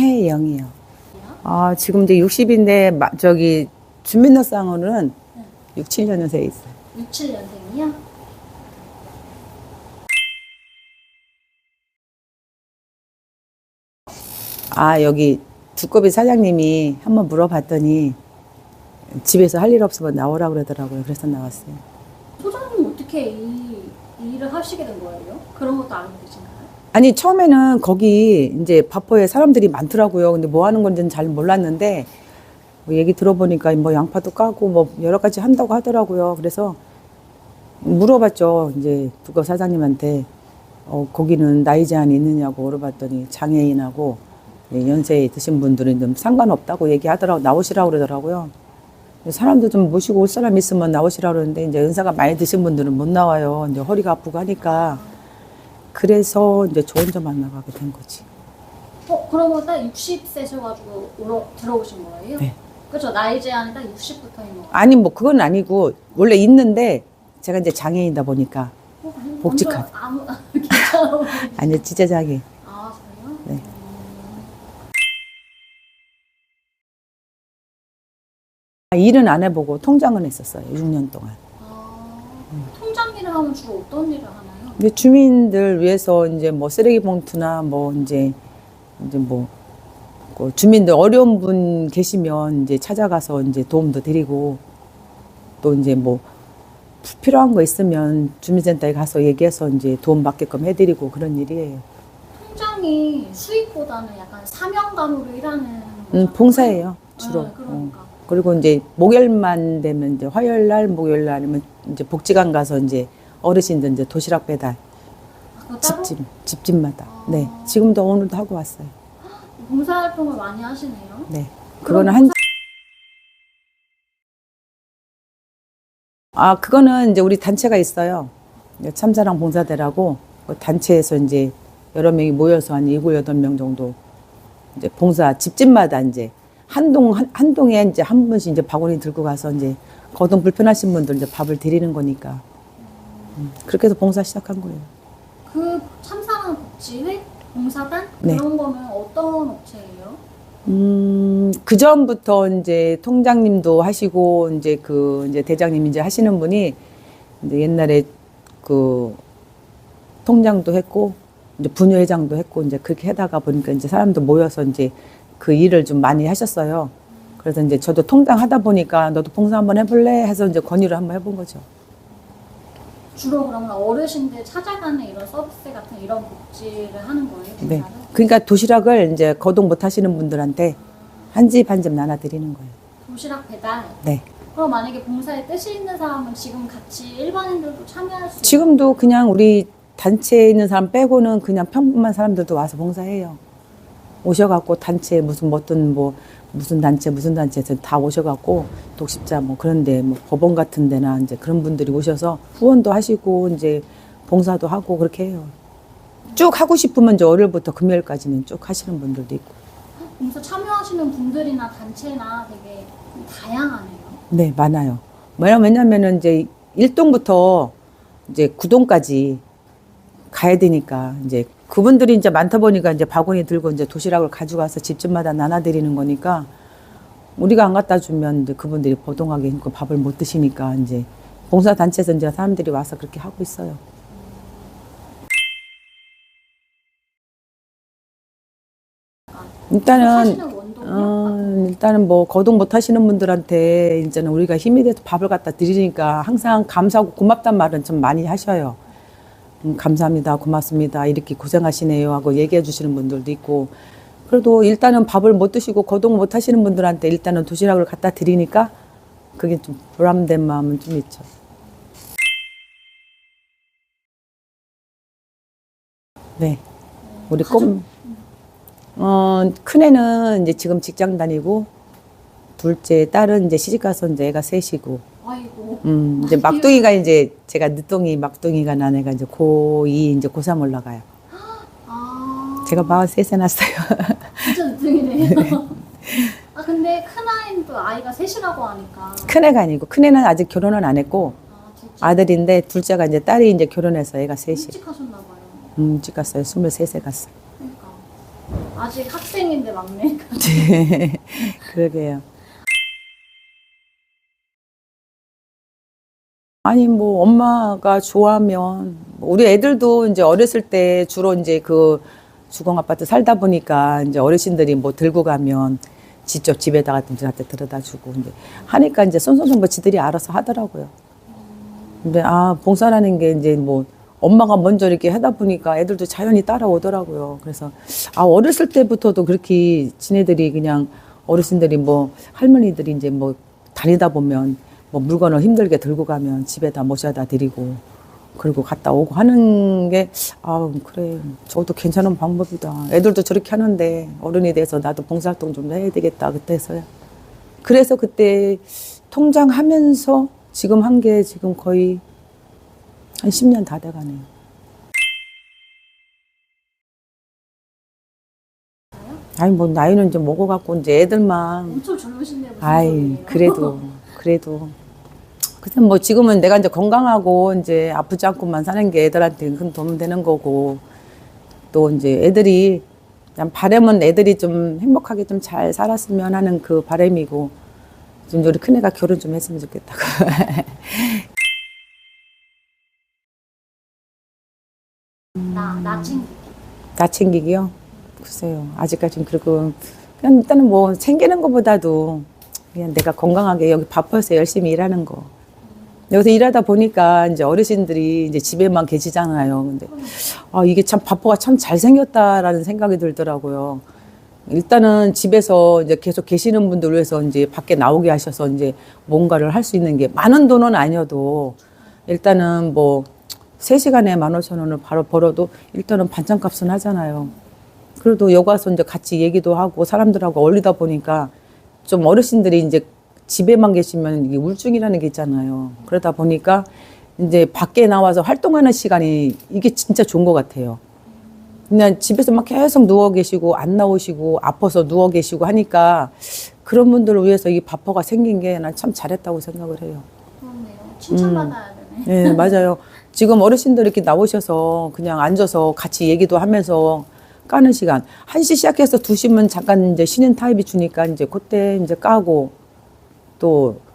홍혜영이요. 아, 지금 이제 60인데 저기 주민등록상으로는 6, 7년생에 있어요. 6, 7년생이요? 아, 여기 두꺼비 사장님이 한번 물어봤더니 집에서 할 일 없으면 나오라고 그러더라고요. 그래서 나왔어요. 소장님 어떻게 이, 이 일을 하시게 된 거예요? 그런 것도 알고 계신가요? 아니, 처음에는 거기 이제 바포에 사람들이 많더라고요. 근데 뭐 하는 건지는 잘 몰랐는데 뭐 얘기 들어보니까 뭐 양파도 까고 뭐 여러 가지 한다고 하더라고요. 그래서 물어봤죠. 이제 두꺼 사장님한테 어, 거기는 나이 제한이 있느냐고 물어봤더니 장애인하고 예, 연세 드신 분들은 좀 상관없다고 얘기하더라고 나오시라고 그러더라고요. 사람도 좀 모시고 올 사람 있으면 나오시라고 그러는데 이제 연세가 많이 드신 분들은 못 나와요. 이제 허리가 아프고 하니까 그래서 이제 저 혼자 만 나가게 된 거지. 어, 그러면 딱 60세셔가지고 오러, 들어오신 거예요? 네. 그렇죠. 나이 제한이 딱 60부터인 거예요. 아니 뭐 그건 아니고 원래 있는데 제가 이제 장애인이다 보니까 어, 아니, 복직한. 완전 아무 괜찮아. 아니 진짜 장애. 아? 네. 일은 안 해보고 통장은 했었어요. 6년 동안. 아, 통장 일을 하면 주로 어떤 일을 하나요? 근데 주민들 위해서 이제 뭐 쓰레기 봉투나 뭐 이제 이제 뭐. 그 주민들 어려운 분 계시면 이제 찾아가서 이제 도움도 드리고 또 이제 뭐 필요한 거 있으면 주민센터에 가서 얘기해서 이제 도움 받게끔 해드리고 그런 일이에요. 통장이 수익보다는 약간 사명감으로 일하는 음. 봉사예요 주로. 네, 그러니까. 어. 그리고 이제 목요일만 되면 이제 화요일 날, 목요일 날 아니면 이제 복지관 가서 이제 어르신들 이제 도시락 배달 아, 집집 집집마다. 아. 네, 지금도 오늘도 하고 왔어요. 봉사활동을 많이 하시네요. 네, 그거는 한. 아, 그거는 이제 우리 단체가 있어요. 참사랑 봉사대라고 그 단체에서 이제 여러 명이 모여서 한 일곱 여덟 명 정도 이제 봉사 집집마다 이제 한동 한, 한 동에 이제 한 분씩 이제 바구니 들고 가서 이제 거동 불편하신 분들 이제 밥을 드리는 거니까 음, 그렇게 해서 봉사 시작한 거예요. 그 참사랑 복지회, 봉사단 네. 그런 거는 어떤 업체예요? 음, 그 전부터 이제 통장님도 하시고 이제 그 이제 대장님 이제 하시는 분이 이제 옛날에 그 통장도 했고 이제 분유회장도 했고 이제 그렇게 하다가 보니까 이제 사람도 모여서 이제 그 일을 좀 많이 하셨어요. 그래서 이제 저도 통장 하다 보니까 너도 봉사 한번 해볼래 해서 이제 건의를 한번 해본 거죠. 주로 그러면 어르신들 찾아가는 이런 서비스 같은 이런 복지를 하는 거예요? 네. 그러니까 도시락을 이제 거동 못 하시는 분들한테 한 집 한 집 나눠 드리는 거예요. 도시락 배달. 네. 그럼 만약에 봉사에 뜻이 있는 사람은 지금 같이 일반인들도 참여할 수 지금도 그냥 우리 단체에 있는 사람 빼고는 그냥 평범한 사람들도 와서 봉사해요. 오셔갖고 단체 무슨 뭐 어떤 뭐 무슨 단체 무슨 단체에서 다 오셔갖고 독십자 뭐 그런데 뭐 법원 같은 데나 이제 그런 분들이 오셔서 후원도 하시고 이제 봉사도 하고 그렇게 해요. 쭉 하고 싶으면 이제 월요일부터 금요일까지는 쭉 하시는 분들도 있고. 봉사 참여하시는 분들이나 단체나 되게 좀 다양하네요. 네, 많아요. 뭐냐, 왜냐면은 이제 1동부터 이제 9동까지 가야 되니까 이제 그분들이 이제 많다 보니까 이제 바구니 들고 이제 도시락을 가져가서 집집마다 나눠드리는 거니까 우리가 안 갖다 주면 이제 그분들이 보동하게 힘고 밥을 못 드시니까 이제 봉사단체에서 이제 사람들이 와서 그렇게 하고 있어요. 일단은 어, 일단은 뭐 거동 못 하시는 분들한테 이제는 우리가 힘이 돼서 밥을 갖다 드리니까 항상 감사하고 고맙단 말은 좀 많이 하셔요. 음, 감사합니다, 고맙습니다, 이렇게 고생하시네요. 하고 얘기해 주시는 분들도 있고. 그래도 일단은 밥을 못 드시고 거동 못 하시는 분들한테 일단은 도시락을 갖다 드리니까 그게 좀 보람된 마음은 좀 있죠. 네, 우리 꿈. 어, 큰애는 이제 지금 직장 다니고, 둘째 딸은 이제 시집 가서 이제 애가 셋이고, 음, 이제 막둥이가 이제 제가 늦둥이 막둥이가 난 애가 이제 고2 이제 고3 올라가요. 아. 제가 43세 났어요. 진짜 늦둥이네요. 아 근데 큰 아이는 또 아이가 셋이라고 하니까. 큰 애가 아니고, 큰 애는 아직 결혼은 안 했고, 아 둘째 아들인데 둘째가 이제 딸이 이제 결혼해서 애가 셋이. 일찍 하셨나 봐요. 음, 집 갔어요. 23세 갔어요. 그러니까 아직 학생인데 막내가. 네, 그러게요. 아니 뭐 엄마가 좋아하면 뭐 우리 애들도 이제 어렸을 때 주로 이제 그 주공 아파트 살다 보니까 이제 어르신들이 뭐 들고 가면 직접 집에다가 저한테 들여다 주고 이제 하니까 이제 손손손뭐 지들이 알아서 하더라고요. 근데 아 봉사라는 게 이제 뭐 엄마가 먼저 이렇게 하다 보니까 애들도 자연히 따라오더라고요. 그래서 아 어렸을 때부터도 그렇게 지네들이 그냥 어르신들이 뭐 할머니들이 이제 뭐 다니다 보면 뭐 물건을 힘들게 들고 가면 집에다 모셔다 드리고 그리고 갔다 오고 하는 게 아 그래 저것도 괜찮은 방법이다. 애들도 저렇게 하는데 어른이 돼서 나도 봉사활동 좀 해야 되겠다 그때서야. 그래서 그때 통장 하면서 지금 한 게 지금 거의 한 10년 다 돼가네요. 아니 뭐 나이는 좀 먹어갖고 이제 애들만 엄청 젊으신데 아이? 그래도 그래도. 그냥 뭐 지금은 내가 이제 건강하고 이제 아프지 않고만 사는 게 애들한테 큰 도움 되는 거고 또 이제 애들이 그냥 바람은 애들이 좀 행복하게 좀 잘 살았으면 하는 그 바람이고 좀 우리 큰애가 결혼 좀 했으면 좋겠다고. 나, 나 챙기기. 나 챙기기요? 글쎄요. 아직까지는 그리고. 그냥 일단은 뭐 챙기는 것보다도 그냥 내가 건강하게 여기 바빠서 열심히 일하는 거 여기서 일하다 보니까 이제 어르신들이 이제 집에만 계시잖아요. 근데 아 이게 참 바빠가 참 잘생겼다라는 생각이 들더라고요. 일단은 집에서 이제 계속 계시는 분들 위해서 이제 밖에 나오게 하셔서 이제 뭔가를 할 수 있는 게 많은 돈은 아니어도 일단은 뭐 세시간에 만 오천 원을 바로 벌어도 일단은 반찬값은 하잖아요. 그래도 여기 와서 이제 같이 얘기도 하고 사람들하고 어울리다 보니까 좀 어르신들이 이제 집에만 계시면 이게 우울증이라는 게 있잖아요. 그러다 보니까 이제 밖에 나와서 활동하는 시간이 이게 진짜 좋은 것 같아요. 그냥 집에서 막 계속 누워 계시고 안 나오시고 아파서 누워 계시고 하니까 그런 분들을 위해서 이 바퍼가 생긴 게 난 참 잘했다고 생각을 해요. 그렇네요. 칭찬받아야 되네. 네, 맞아요. 지금 어르신들 이렇게 나오셔서 그냥 앉아서 같이 얘기도 하면서 까는 시간. 1시 시작해서 2시면 잠깐 이제 쉬는 타입이 주니까 이제 그때 이제 까고 또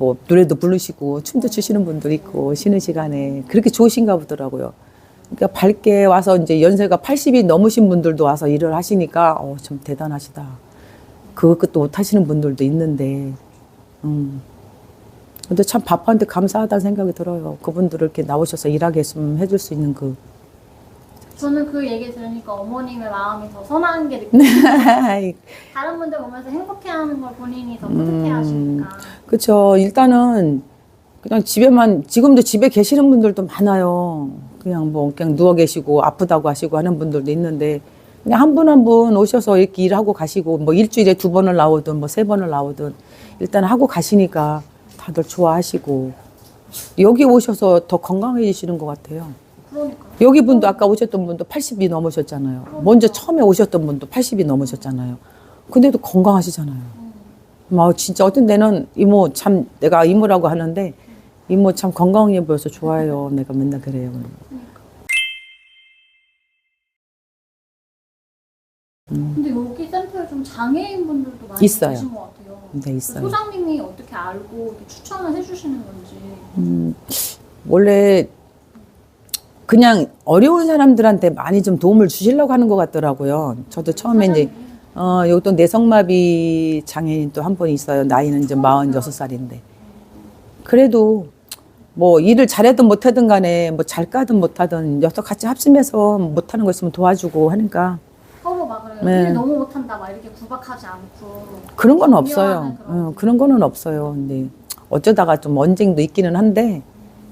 뭐 노래도 부르시고 춤도 추시는 분들 있고 쉬는 시간에 그렇게 좋으신가 보더라고요. 그러니까 밝게 와서 이제 연세가 80이 넘으신 분들도 와서 일을 하시니까 어, 좀 대단하시다. 그 끝도 못 하시는 분들도 있는데, 음. 근데 참 바빠한테 감사하다는 생각이 들어요. 그분들을 이렇게 나오셔서 일하게 좀 해줄 수 있는 그. 저는 그 얘기 들으니까 어머님의 마음이 더 선한 게 느껴져요. 다른 분들 보면서 행복해하는 걸 본인이 더 뿌듯해하시니까. 그렇죠. 일단은 그냥 집에만 지금도 집에 계시는 분들도 많아요. 그냥 뭐 그냥 누워 계시고 아프다고 하시고 하는 분들도 있는데 그냥 한 분 한 분 오셔서 이렇게 일하고 가시고 뭐 일주일에 두 번을 나오든 뭐 세 번을 나오든 일단 하고 가시니까 다들 좋아하시고 여기 오셔서 더 건강해지시는 것 같아요. 그러니까. 여기 분도 아까 오셨던 분도 80이 넘으셨잖아요. 먼저 처음에 오셨던 분도 80이 넘으셨잖아요. 근데도 건강하시잖아요. 막 진짜 어떤 데는 이모 참 내가 이모라고 하는데 이모 참 건강해 보여서 좋아요. 내가 맨날 그래요. 근데 여기 센터에 좀 장애인 분들도 많이 음. 있어요. 계신 것 같아요. 네, 있어요. 소장님이 어떻게 알고 추천을 해주시는 건지. 음, 원래 그냥 어려운 사람들한테 많이 좀 도움을 주시려고 하는 것 같더라고요. 저도 처음에 이제. 어, 여기 또 내성마비 장애인 또 한 분 있어요. 나이는 이제 46살인데. 그래도 뭐 일을 잘하든 못하든 간에 뭐 잘 까든 못하든 여서 같이 합심해서 못하는 거 있으면 도와주고 하니까 서로 막 그래요. 네. 일 너무 못한다 막 이렇게 구박하지 않고. 그런 건 없어요. 그런 어, 그런 거는 없어요. 근데 어쩌다가 좀 언쟁도 있기는 한데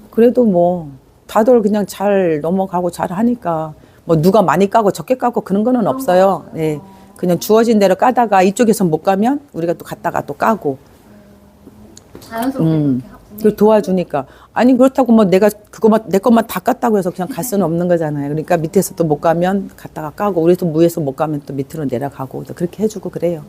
그래도 뭐 다들 그냥 잘 넘어가고 잘 하니까 뭐 누가 많이 까고 적게 까고 그런 거는 없어요. 네. 그냥 주어진 대로 까다가 이쪽에서 못 가면 우리가 또 갔다가 또 까고 자연스럽게 음. 그렇게 그걸 도와주니까 아니 그렇다고 뭐 내가 그거만 내 것만 다 깠다고 해서 그냥 갈 수는 없는 거잖아요. 그러니까 밑에서 또 못 가면 갔다가 까고 우리도 위에서 못 가면 또 밑으로 내려가고 또 그렇게 해주고 그래요.